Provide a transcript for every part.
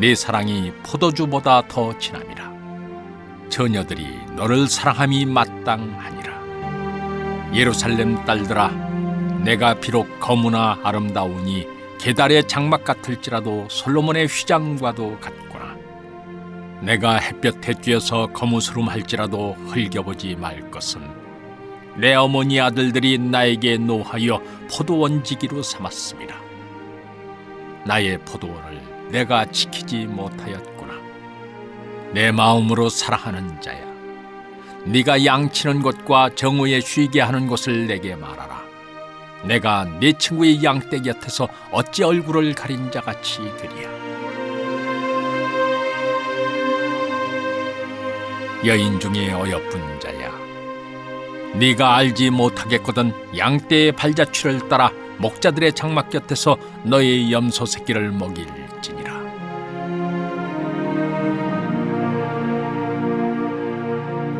네 사랑이 포도주보다 더 진함이라. 처녀들이 너를 사랑함이 마땅하니라. 예루살렘 딸들아 내가 비록 거무나 아름다우니 계달의 장막 같을지라도 솔로몬의 휘장과도 같구나. 내가 햇볕에 쬐어서 거무스름할지라도 흘겨보지 말 것은 내 어머니 아들들이 나에게 노하여 포도원지기로 삼았습니다. 나의 포도원을 내가 지키지 못하였구나. 내 마음으로 사랑하는 자야. 네가 양치는 곳과 정오에 쉬게 하는 곳을 내게 말하라. 내가 네 친구의 양떼 곁에서 어찌 얼굴을 가린 자 같이 되리야. 여인 중에 어여쁜 자야. 네가 알지 못하겠거든 양떼의 발자취를 따라 목자들의 장막 곁에서 너의 염소 새끼를 먹일 지니라.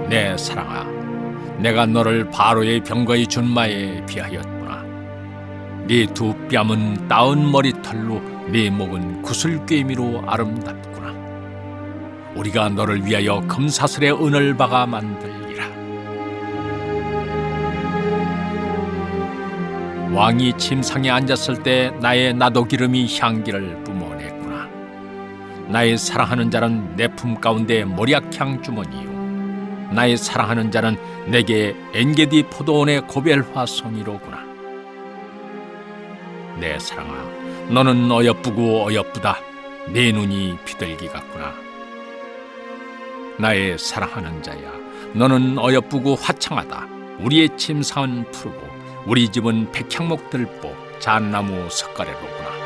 내 사랑아, 내가 너를 바로의 병거의 준마에 비하였구나. 네 두 뺨은 따은 머리털로 네 목은 구슬꿰미로 아름답구나. 우리가 너를 위하여 금사슬의 은을 박아 만들리라. 왕이 침상에 앉았을 때 나의 나도 기름이 향기를. 나의 사랑하는 자는 내 품 가운데 모략향 주머니요. 나의 사랑하는 자는 내게 엔게디 포도원의 고별화 송이로구나. 내 사랑아, 너는 어여쁘고 어여쁘다. 네 눈이 비둘기 같구나. 나의 사랑하는 자야, 너는 어여쁘고 화창하다. 우리의 침상은 푸르고 우리 집은 백향목 들보 잣나무 석가래로구나.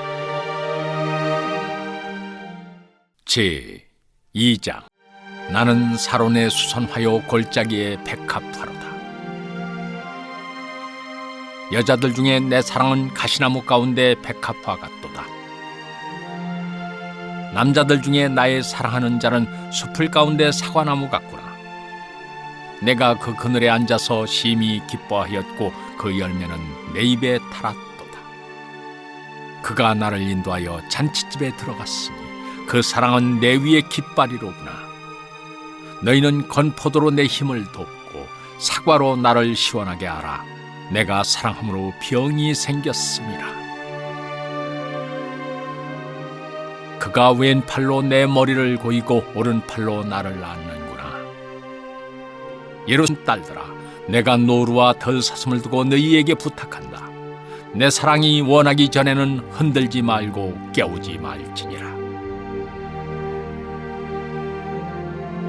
제 2장 나는 사론의 수선화요 골짜기의 백합화로다. 여자들 중에 내 사랑은 가시나무 가운데 백합화 같도다. 남자들 중에 나의 사랑하는 자는 숲을 가운데 사과나무 같구나. 내가 그 그늘에 앉아서 심히 기뻐하였고 그 열매는 내 입에 달았도다. 그가 나를 인도하여 잔치집에 들어갔으니 그 사랑은 내 위의 깃발이로구나. 너희는 건포도로 내 힘을 돕고 사과로 나를 시원하게 하라. 내가 사랑함으로 병이 생겼음이라. 그가 왼팔로 내 머리를 고이고 오른팔로 나를 안는구나. 예루살렘 딸들아, 내가 노루와 덜 사슴을 두고 너희에게 부탁한다. 내 사랑이 원하기 전에는 흔들지 말고 깨우지 말지니라.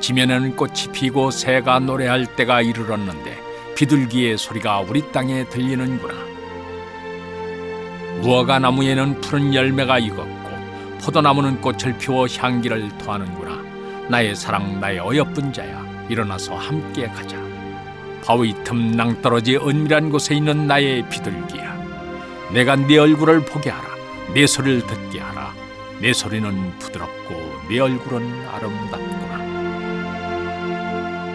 지면에는 꽃이 피고 새가 노래할 때가 이르렀는데 비둘기의 소리가 우리 땅에 들리는구나. 무화과 나무에는 푸른 열매가 익었고 포도나무는 꽃을 피워 향기를 토하는구나. 나의 사랑 나의 어여쁜 자야 일어나서 함께 가자. 바위 틈 낭떠러지 은밀한 곳에 있는 나의 비둘기야. 내가 네 얼굴을 보게 하라. 내 소리를 듣게 하라. 내 소리는 부드럽고 내 얼굴은 아름답구나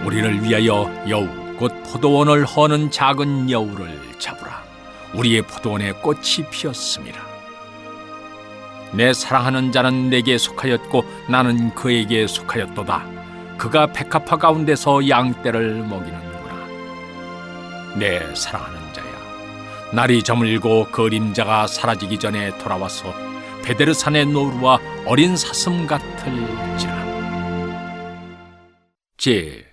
우리를 위하여 여우 곧 포도원을 허는 작은 여우를 잡으라. 우리의 포도원에 꽃이 피었습니다. 내 사랑하는 자는 내게 속하였고 나는 그에게 속하였도다. 그가 백합화 가운데서 양떼를 먹이는구나. 내 사랑하는 자야 날이 저물고 그림자가 사라지기 전에 돌아와서 베데르산의 노루와 어린 사슴 같을지라. 제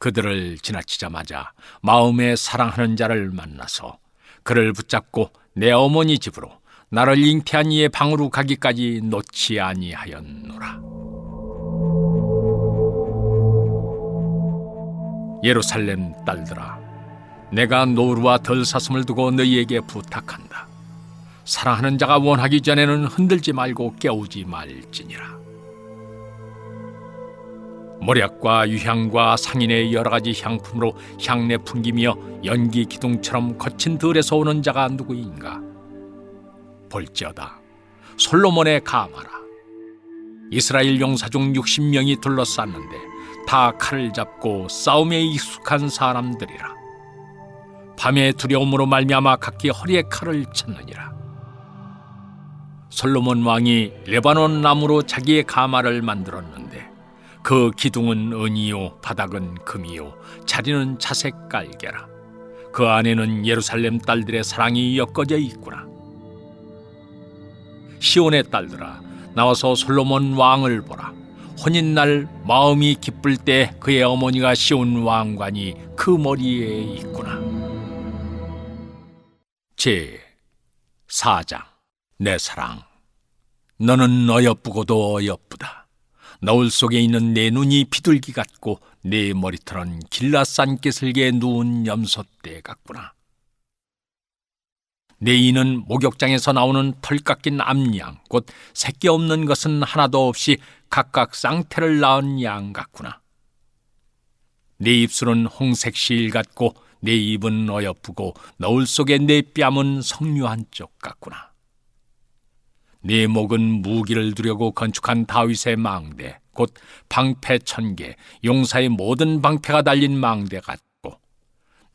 그들을 지나치자마자 마음에 사랑하는 자를 만나서 그를 붙잡고 내 어머니 집으로 나를 잉태한 이의 방으로 가기까지 놓지 아니하였노라. 예루살렘 딸들아, 내가 노루와 덜 사슴을 두고 너희에게 부탁한다. 사랑하는 자가 원하기 전에는 흔들지 말고 깨우지 말지니라. 모략과 유향과 상인의 여러 가지 향품으로 향내 풍기며 연기 기둥처럼 거친 들에서 오는 자가 누구인가? 볼지어다 솔로몬의 가마라. 이스라엘 용사 중 60명이 둘러쌌는데 다 칼을 잡고 싸움에 익숙한 사람들이라. 밤의 두려움으로 말미암아 각기 허리에 칼을 쳤느니라. 솔로몬 왕이 레바논 나무로 자기의 가마를 만들었는데 그 기둥은 은이요 바닥은 금이요. 자리는 자색 깔개라. 그 안에는 예루살렘 딸들의 사랑이 엮어져 있구나. 시온의 딸들아 나와서 솔로몬 왕을 보라. 혼인 날 마음이 기쁠 때 그의 어머니가 시온 왕관이 그 머리에 있구나. 제 4장 내 사랑. 너는 어여쁘고도 어여쁘다 너울 속에 있는 내 눈이 비둘기 같고 내 머리털은 길라산 깨슬게 누운 염소떼 같구나. 내 이는 목욕장에서 나오는 털 깎인 암양, 곧 새끼 없는 것은 하나도 없이 각각 쌍태를 낳은 양 같구나. 내 입술은 홍색 실 같고 내 입은 어여쁘고 너울 속에 내 뺨은 석류 한쪽 같구나. 네 목은 무기를 두려고 건축한 다윗의 망대, 곧 방패 천개, 용사의 모든 방패가 달린 망대 같고,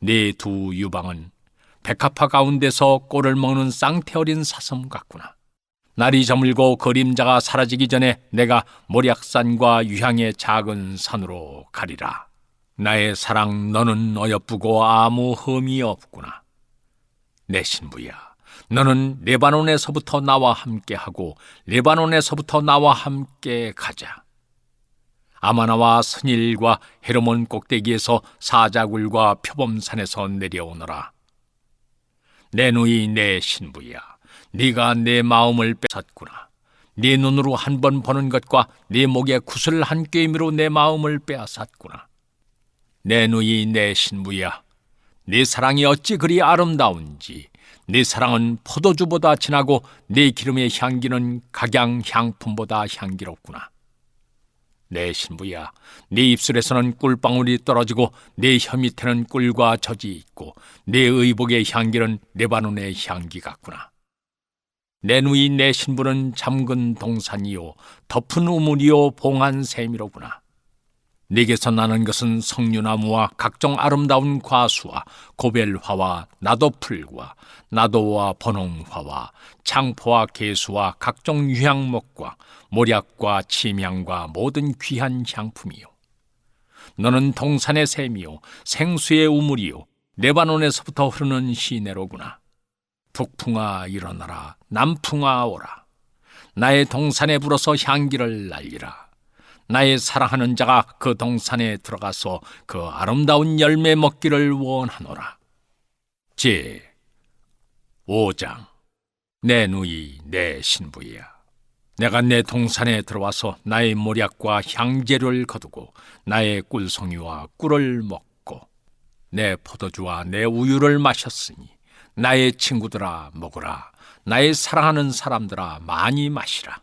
네 두 유방은 백합화 가운데서 꼴을 먹는 쌍태 어린 사슴 같구나. 날이 저물고 그림자가 사라지기 전에 내가 모략산과 유향의 작은 산으로 가리라. 나의 사랑 너는 어여쁘고 아무 흠이 없구나. 내 신부야. 너는 레바논에서부터 나와 함께 하고 레바논에서부터 나와 함께 가자. 아마나와 선일과 헤르몬 꼭대기에서 사자굴과 표범산에서 내려오너라. 내 누이 내 신부야. 네가 내 마음을 뺏었구나. 네 눈으로 한 번 보는 것과 네 목에 구슬 한 꿰미로 내 마음을 빼앗았구나. 내 누이 내 신부야. 네 사랑이 어찌 그리 아름다운지 네 사랑은 포도주보다 진하고 네 기름의 향기는 각양 향품보다 향기롭구나. 내 신부야, 네 입술에서는 꿀방울이 떨어지고 네 혀 밑에는 꿀과 젖이 있고 네 의복의 향기는 레바논의 향기 같구나. 내 누이 내 신부는 잠근 동산이요 덮은 우물이요 봉한 샘이로구나. 네게서 나는 것은 석류나무와 각종 아름다운 과수와 고벨화와 나도풀과 나도와 번홍화와 창포와 개수와 각종 유향목과 모략과 침향과 모든 귀한 향품이요. 너는 동산의 샘이요 생수의 우물이요 레바논에서부터 흐르는 시내로구나. 북풍아 일어나라 남풍아 오라. 나의 동산에 불어서 향기를 날리라. 나의 사랑하는 자가 그 동산에 들어가서 그 아름다운 열매 먹기를 원하노라. 제 5장 내 누이 내 신부야. 내가 내 동산에 들어와서 나의 모략과 향재를 거두고 나의 꿀송이와 꿀을 먹고 내 포도주와 내 우유를 마셨으니 나의 친구들아 먹으라 나의 사랑하는 사람들아 많이 마시라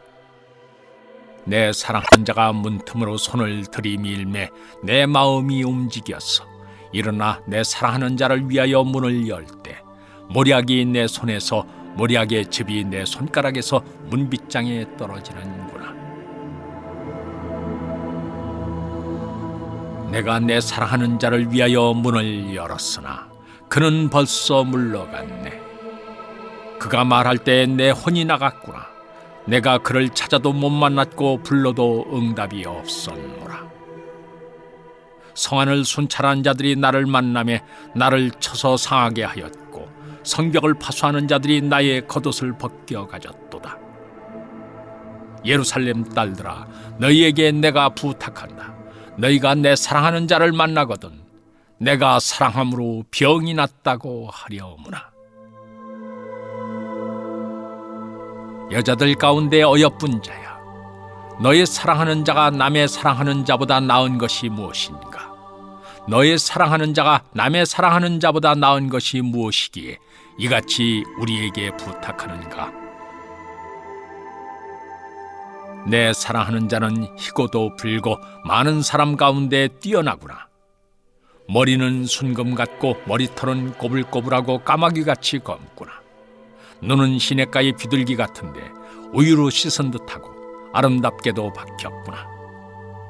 내 사랑하는 자가 문틈으로 손을 들이밀매 내 마음이 움직여서 일어나 내 사랑하는 자를 위하여 문을 열 때 모략이 내 손에서 모략의 즙이 내 손가락에서 문빗장에 떨어지는구나. 내가 내 사랑하는 자를 위하여 문을 열었으나 그는 벌써 물러갔네. 그가 말할 때 내 혼이 나갔구나. 내가 그를 찾아도 못 만났고 불러도 응답이 없었노라. 성안을 순찰한 자들이 나를 만남에 나를 쳐서 상하게 하였고 성벽을 파수하는 자들이 나의 겉옷을 벗겨 가졌도다. 예루살렘 딸들아 너희에게 내가 부탁한다. 너희가 내 사랑하는 자를 만나거든 내가 사랑함으로 병이 났다고 하려무나. 여자들 가운데 어여쁜 자야. 너의 사랑하는 자가 남의 사랑하는 자보다 나은 것이 무엇인가? 너의 사랑하는 자가 남의 사랑하는 자보다 나은 것이 무엇이기에 이같이 우리에게 부탁하는가? 내 사랑하는 자는 희고도 불고 많은 사람 가운데 뛰어나구나. 머리는 순금 같고 머리털은 꼬불꼬불하고 까마귀 같이 검구나. 눈은 시냇가의 비둘기 같은데 우유로 씻은 듯하고 아름답게도 박혔구나.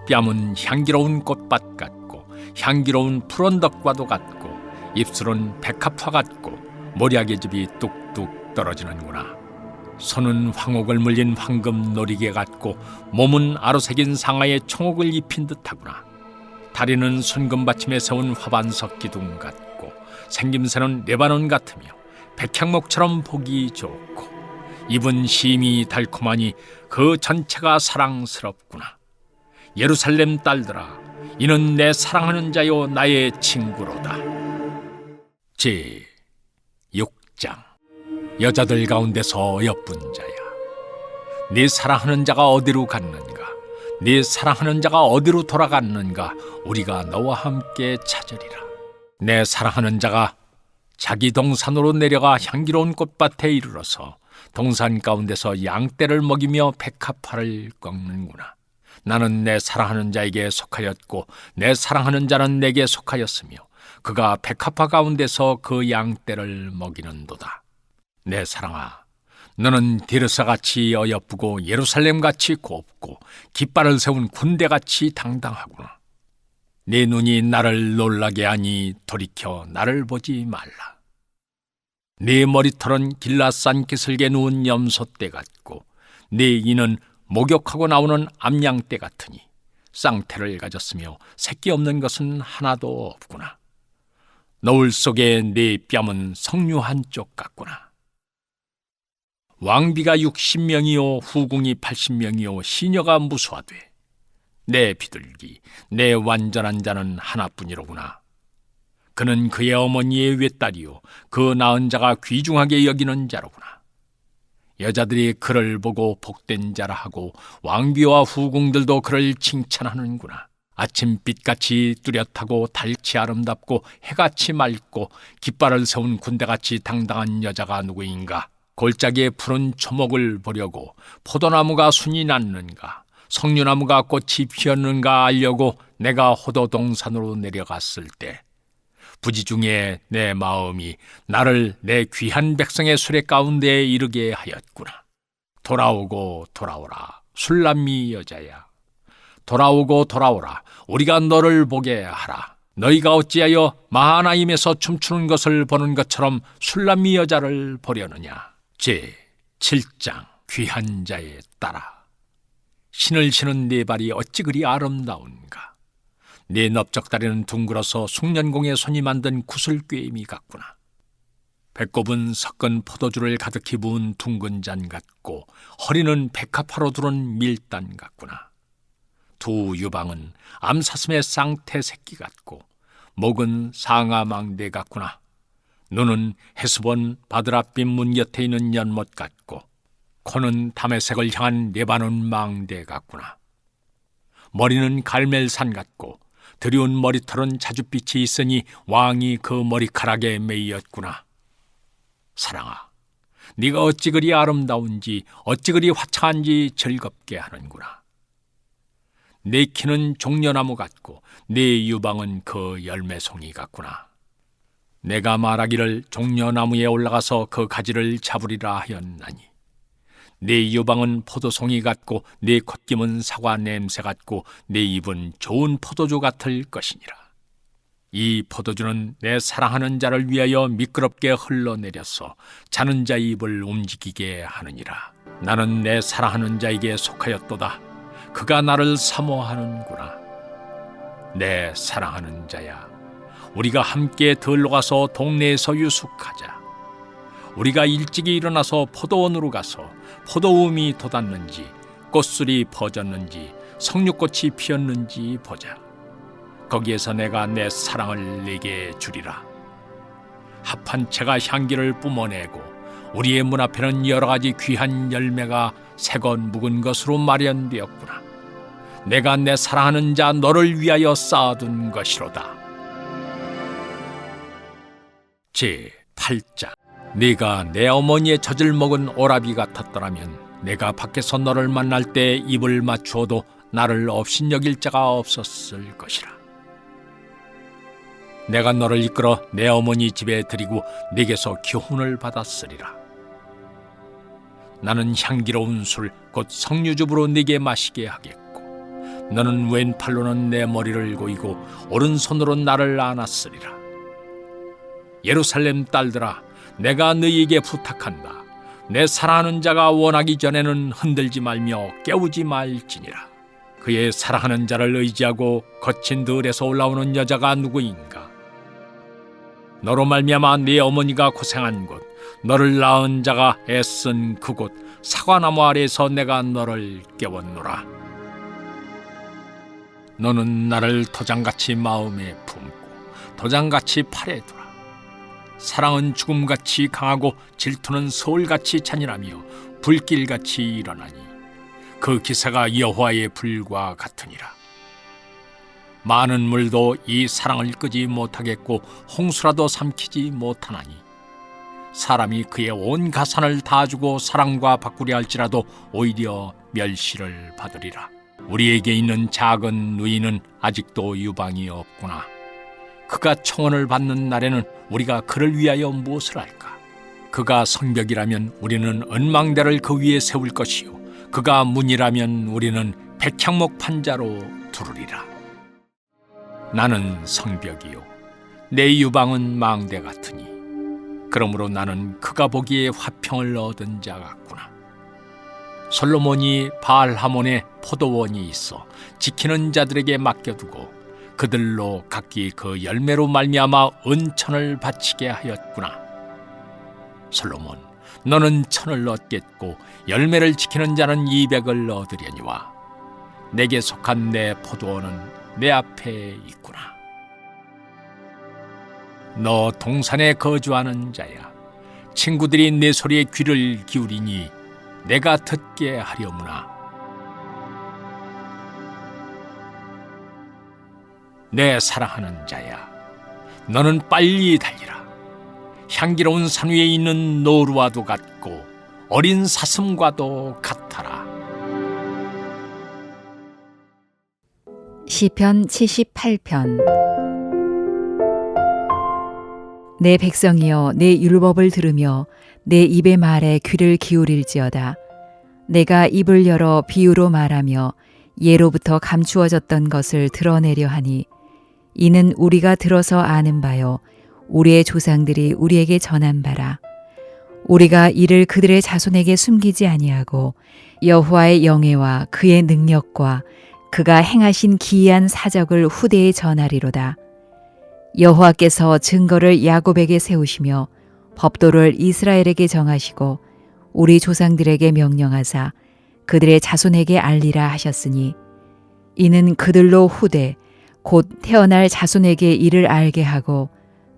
뺨은 향기로운 꽃밭 같고 향기로운 푸른덕과도 같고 입술은 백합화 같고 모략의 즙이 뚝뚝 떨어지는구나. 손은 황옥을 물린 황금 놀이개 같고 몸은 아로새긴 상아의 청옥을 입힌 듯하구나. 다리는 순금 받침에 세운 화반석 기둥 같고 생김새는 레바논 같으며 백향목처럼 보기 좋고 입은 심이 달콤하니 그 전체가 사랑스럽구나. 예루살렘 딸들아, 이는 내 사랑하는 자요 나의 친구로다. 제 6장 여자들 가운데서 어여쁜 자야. 네 사랑하는 자가 어디로 갔는가? 네 사랑하는 자가 어디로 돌아갔는가? 우리가 너와 함께 찾으리라. 내 사랑하는 자가 자기 동산으로 내려가 향기로운 꽃밭에 이르러서 동산 가운데서 양떼를 먹이며 백합화를 꺾는구나. 나는 내 사랑하는 자에게 속하였고 내 사랑하는 자는 내게 속하였으며 그가 백합화 가운데서 그 양떼를 먹이는도다. 내 사랑아, 너는 디르사같이 어여쁘고 예루살렘같이 곱고 깃발을 세운 군대같이 당당하구나. 네 눈이 나를 놀라게 하니 돌이켜 나를 보지 말라. 네 머리털은 길라산 기슭에 누운 염소떼 같고 네 이는 목욕하고 나오는 암양떼 같으니 쌍태를 가졌으며 새끼 없는 것은 하나도 없구나. 노을 속에 네 뺨은 석류 한쪽 같구나. 왕비가 60명이요 후궁이 80명이요 시녀가 무수하되 내 비둘기 내 완전한 자는 하나뿐이로구나. 그는 그의 어머니의 외딸이요 그 낳은 자가 귀중하게 여기는 자로구나. 여자들이 그를 보고 복된 자라 하고 왕비와 후궁들도 그를 칭찬하는구나. 아침빛같이 뚜렷하고 달치 아름답고 해같이 맑고 깃발을 세운 군대같이 당당한 여자가 누구인가? 골짜기에 푸른 초목을 보려고 포도나무가 순이 났는가? 석류나무가 꽃이 피었는가 알려고 내가 호도동산으로 내려갔을 때 부지 중에 내 마음이 나를 내 귀한 백성의 수레 가운데에 이르게 하였구나. 돌아오고 돌아오라 술람미 여자야. 돌아오고 돌아오라 우리가 너를 보게 하라. 너희가 어찌하여 마하나임에서 춤추는 것을 보는 것처럼 술람미 여자를 보려느냐. 제 7장 귀한 자에 따라 신을 신은 네 발이 어찌 그리 아름다운가. 네 넓적다리는 둥글어서 숙련공의 손이 만든 구슬꿰미 같구나. 배꼽은 섞은 포도주를 가득히 부은 둥근 잔 같고 허리는 백합화로 두른 밀단 같구나. 두 유방은 암사슴의 쌍태 새끼 같고 목은 상아망대 같구나. 눈은 해수본 바드라빛 문 곁에 있는 연못 같고 코는 담의색을 향한 레바논 망대 같구나. 머리는 갈멜산 같고 드리운 머리털은 자줏빛이 있으니 왕이 그 머리카락에 매이었구나. 사랑아, 네가 어찌 그리 아름다운지 어찌 그리 화창한지 즐겁게 하는구나. 내 키는 종려나무 같고 내 유방은 그 열매송이 같구나. 내가 말하기를 종려나무에 올라가서 그 가지를 잡으리라 하였나니 내 유방은 포도송이 같고 내 콧김은 사과 냄새 같고 내 입은 좋은 포도주 같을 것이니라. 이 포도주는 내 사랑하는 자를 위하여 미끄럽게 흘러내려서 자는 자의 입을 움직이게 하느니라. 나는 내 사랑하는 자에게 속하였도다. 그가 나를 사모하는구나. 내 사랑하는 자야. 우리가 함께 들러 가서 동네에서 유숙하자. 우리가 일찍이 일어나서 포도원으로 가서 포도움이 돋았는지 꽃술이 퍼졌는지 석류꽃이 피었는지 보자. 거기에서 내가 내 사랑을 내게 주리라. 합한 채가 향기를 뿜어내고 우리의 문 앞에는 여러 가지 귀한 열매가 새건 묵은 것으로 마련되었구나. 내가 내 사랑하는 자 너를 위하여 쌓아둔 것이로다. 제 8장 네가 내 어머니의 젖을 먹은 오라비 같았더라면 내가 밖에서 너를 만날 때 입을 맞추어도 나를 업신여길 자가 없었을 것이라. 내가 너를 이끌어 내 어머니 집에 드리고 네게서 교훈을 받았으리라. 나는 향기로운 술 곧 석류즙으로 네게 마시게 하겠고 너는 왼팔로는 내 머리를 고이고 오른손으로 나를 안았으리라. 예루살렘 딸들아 내가 너희에게 부탁한다. 내 사랑하는 자가 원하기 전에는 흔들지 말며 깨우지 말지니라. 그의 사랑하는 자를 의지하고 거친 들에서 올라오는 여자가 누구인가? 너로 말미암아 네 어머니가 고생한 곳, 너를 낳은 자가 애쓴 그곳 사과나무 아래에서 내가 너를 깨웠노라. 너는 나를 도장같이 마음에 품고 도장같이 팔에 두라. 사랑은 죽음같이 강하고 질투는 서울같이 잔인하며 불길같이 일어나니 그 기사가 여호와의 불과 같으니라. 많은 물도 이 사랑을 끄지 못하겠고 홍수라도 삼키지 못하나니 사람이 그의 온 가산을 다 주고 사랑과 바꾸려 할지라도 오히려 멸시를 받으리라. 우리에게 있는 작은 누이는 아직도 유방이 없구나. 그가 청원을 받는 날에는 우리가 그를 위하여 무엇을 할까? 그가 성벽이라면 우리는 은망대를 그 위에 세울 것이요 그가 문이라면 우리는 백향목 판자로 두르리라. 나는 성벽이요 내 유방은 망대 같으니 그러므로 나는 그가 보기에 화평을 얻은 자 같구나. 솔로몬이 바알하몬에 포도원이 있어 지키는 자들에게 맡겨두고 그들로 각기 그 열매로 말미암아 은천을 바치게 하였구나. 솔로몬, 너는 천을 얻겠고 열매를 지키는 자는 이백을 얻으려니와 내게 속한 내 포도원은 내 앞에 있구나. 너 동산에 거주하는 자야. 친구들이 내 소리에 귀를 기울이니 내가 듣게 하려무나. 내 사랑하는 자야. 너는 빨리 달리라. 향기로운 산 위에 있는 노루와도 같고 어린 사슴과도 같아라. 시편 78편 내 백성이여 내 율법을 들으며 내 입의 말에 귀를 기울일지어다 내가 입을 열어 비유로 말하며 예로부터 감추어졌던 것을 드러내려 하니 이는 우리가 들어서 아는 바요 우리의 조상들이 우리에게 전한 바라 우리가 이를 그들의 자손에게 숨기지 아니하고 여호와의 영예와 그의 능력과 그가 행하신 기이한 사적을 후대에 전하리로다. 여호와께서 증거를 야곱에게 세우시며 법도를 이스라엘에게 정하시고 우리 조상들에게 명령하사 그들의 자손에게 알리라 하셨으니 이는 그들로 후대 곧 태어날 자손에게 이를 알게 하고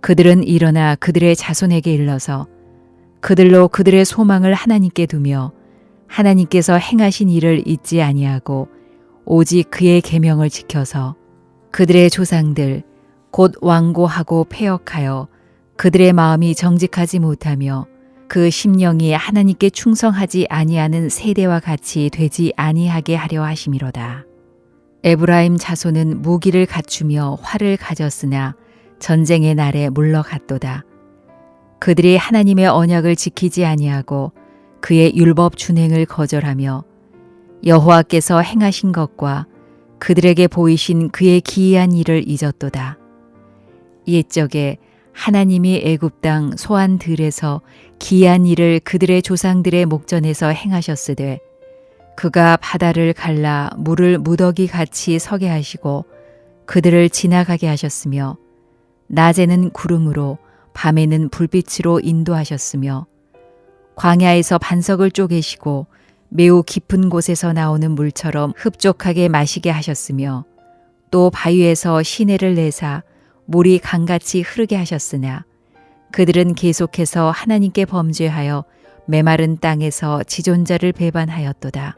그들은 일어나 그들의 자손에게 일러서 그들로 그들의 소망을 하나님께 두며 하나님께서 행하신 일을 잊지 아니하고 오직 그의 계명을 지켜서 그들의 조상들 곧 완고하고 폐역하여 그들의 마음이 정직하지 못하며 그 심령이 하나님께 충성하지 아니하는 세대와 같이 되지 아니하게 하려 하심이로다. 에브라임 자손은 무기를 갖추며 활을 가졌으나 전쟁의 날에 물러갔도다. 그들이 하나님의 언약을 지키지 아니하고 그의 율법 준행을 거절하며 여호와께서 행하신 것과 그들에게 보이신 그의 기이한 일을 잊었도다. 옛적에 하나님이 애굽 땅 소안 들에서 기이한 일을 그들의 조상들의 목전에서 행하셨으되 그가 바다를 갈라 물을 무더기 같이 서게 하시고 그들을 지나가게 하셨으며 낮에는 구름으로 밤에는 불빛으로 인도하셨으며 광야에서 반석을 쪼개시고 매우 깊은 곳에서 나오는 물처럼 흡족하게 마시게 하셨으며 또 바위에서 시내를 내사 물이 강같이 흐르게 하셨으나 그들은 계속해서 하나님께 범죄하여 메마른 땅에서 지존자를 배반하였도다.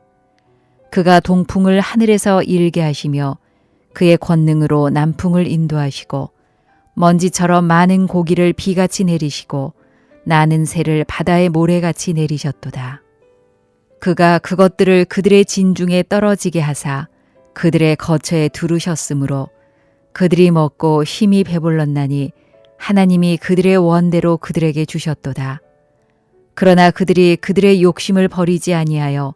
그가 동풍을 하늘에서 일게 하시며 그의 권능으로 남풍을 인도하시고 먼지처럼 많은 고기를 비같이 내리시고 나는 새를 바다의 모래같이 내리셨도다. 그가 그것들을 그들의 진중에 떨어지게 하사 그들의 거처에 두르셨으므로 그들이 먹고 힘이 배불렀나니 하나님이 그들의 원대로 그들에게 주셨도다. 그러나 그들이 그들의 욕심을 버리지 아니하여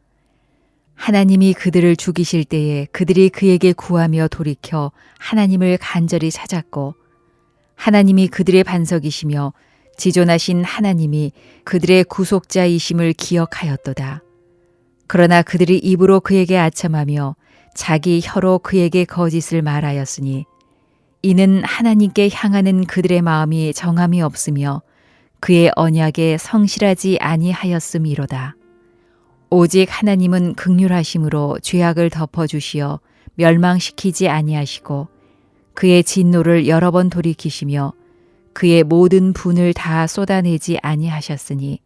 하나님이 그들을 죽이실 때에 그들이 그에게 구하며 돌이켜 하나님을 간절히 찾았고 하나님이 그들의 반석이시며 지존하신 하나님이 그들의 구속자이심을 기억하였도다. 그러나 그들이 입으로 그에게 아첨하며 자기 혀로 그에게 거짓을 말하였으니 이는 하나님께 향하는 그들의 마음이 정함이 없으며 그의 언약에 성실하지 아니하였음이로다. 오직 하나님은 극률하심으로 죄악을 덮어 주시어 멸망시키지 아니하시고 그의 진노를 여러 번 돌이키시며 그의 모든 분을 다 쏟아내지 아니하셨으니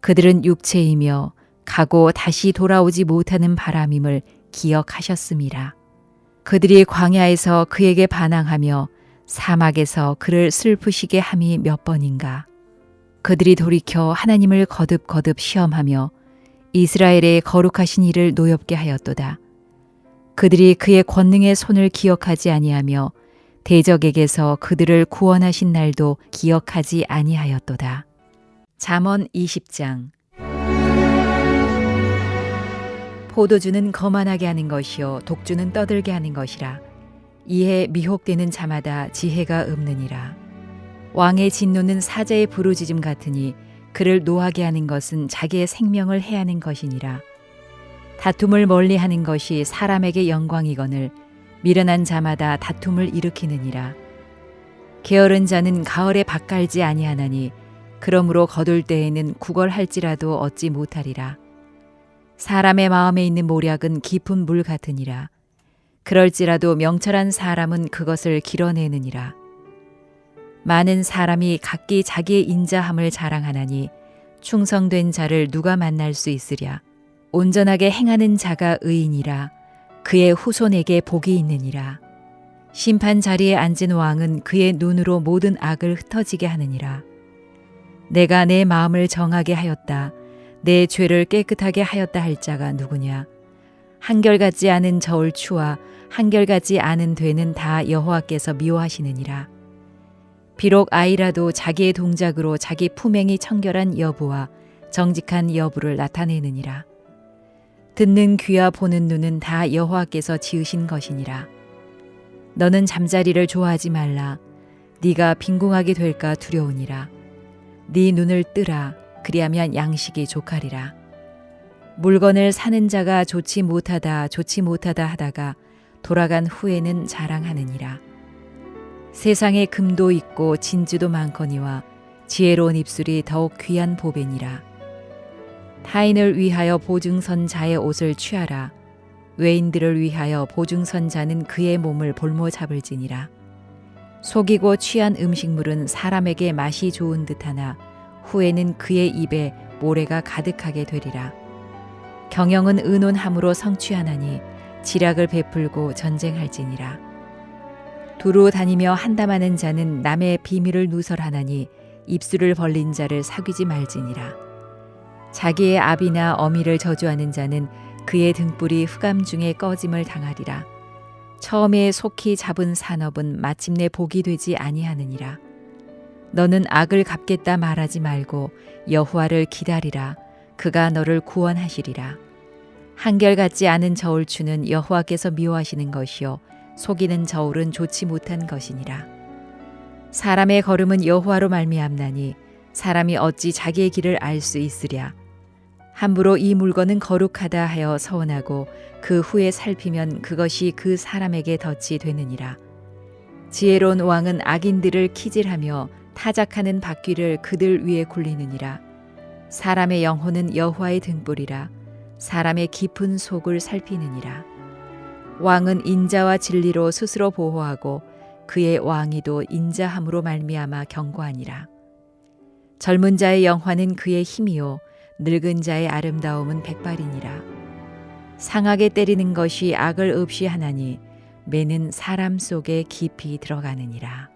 그들은 육체이며 가고 다시 돌아오지 못하는 바람임을 기억하셨음이라. 그들이 광야에서 그에게 반항하며 사막에서 그를 슬프시게 함이 몇 번인가. 그들이 돌이켜 하나님을 거듭거듭 시험하며 이스라엘의 거룩하신 이를 노엽게 하였도다. 그들이 그의 권능의 손을 기억하지 아니하며 대적에게서 그들을 구원하신 날도 기억하지 아니하였도다. 잠언 20장 포도주는 거만하게 하는 것이요 독주는 떠들게 하는 것이라 이에 미혹되는 자마다 지혜가 없느니라 왕의 진노는 사자의 부르짖음 같으니 그를 노하게 하는 것은 자기의 생명을 해하는 것이니라 다툼을 멀리하는 것이 사람에게 영광이거늘 미련한 자마다 다툼을 일으키느니라 게으른 자는 가을에 밭갈지 아니하나니 그러므로 거둘 때에는 구걸할지라도 얻지 못하리라 사람의 마음에 있는 모략은 깊은 물 같으니라. 그럴지라도 명철한 사람은 그것을 길어내느니라. 많은 사람이 각기 자기의 인자함을 자랑하나니 충성된 자를 누가 만날 수 있으랴? 온전하게 행하는 자가 의인이라 그의 후손에게 복이 있느니라. 심판 자리에 앉은 왕은 그의 눈으로 모든 악을 흩어지게 하느니라. 내가 내 마음을 정하게 하였다. 내 죄를 깨끗하게 하였다 할 자가 누구냐? 한결같지 않은 저울추와 한결같지 않은 되는 다 여호와께서 미워하시느니라 비록 아이라도 자기의 동작으로 자기 품행이 청결한 여부와 정직한 여부를 나타내느니라. 듣는 귀와 보는 눈은 다 여호와께서 지으신 것이니라. 너는 잠자리를 좋아하지 말라. 네가 빈궁하게 될까 두려우니라. 네 눈을 뜨라. 그리하면 양식이 족하리라. 물건을 사는 자가 좋지 못하다 좋지 못하다 하다가 돌아간 후에는 자랑하느니라. 세상에 금도 있고 진주도 많거니와 지혜로운 입술이 더욱 귀한 보배니라. 타인을 위하여 보증선 자의 옷을 취하라. 외인들을 위하여 보증선 자는 그의 몸을 볼모 잡을지니라. 속이고 취한 음식물은 사람에게 맛이 좋은 듯하나 후에는 그의 입에 모래가 가득하게 되리라. 경영은 의논함으로 성취하나니 지략을 베풀고 전쟁할지니라. 두루 다니며 한담하는 자는 남의 비밀을 누설하나니 입술을 벌린 자를 사귀지 말지니라. 자기의 아비나 어미를 저주하는 자는 그의 등불이 흑암 중에 꺼짐을 당하리라. 처음에 속히 잡은 산업은 마침내 복이 되지 아니하느니라. 너는 악을 갚겠다 말하지 말고 여호와를 기다리라. 그가 너를 구원하시리라. 한결같지 않은 저울추는 여호와께서 미워하시는 것이요 속이는 저울은 좋지 못한 것이니라. 사람의 걸음은 여호와로 말미암나니 사람이 어찌 자기의 길을 알 수 있으랴. 함부로 이 물건은 거룩하다 하여 서원하고 그 후에 살피면 그것이 그 사람에게 덫이 되느니라. 지혜로운 왕은 악인들을 키질하며 타작하는 바퀴를 그들 위에 굴리느니라. 사람의 영혼은 여호와의 등불이라. 사람의 깊은 속을 살피느니라. 왕은 인자와 진리로 스스로 보호하고 그의 왕위도 인자함으로 말미암아 경고하니라. 젊은 자의 영화는 그의 힘이요 늙은 자의 아름다움은 백발이니라. 상하게 때리는 것이 악을 없이 하나니 매는 사람 속에 깊이 들어가느니라.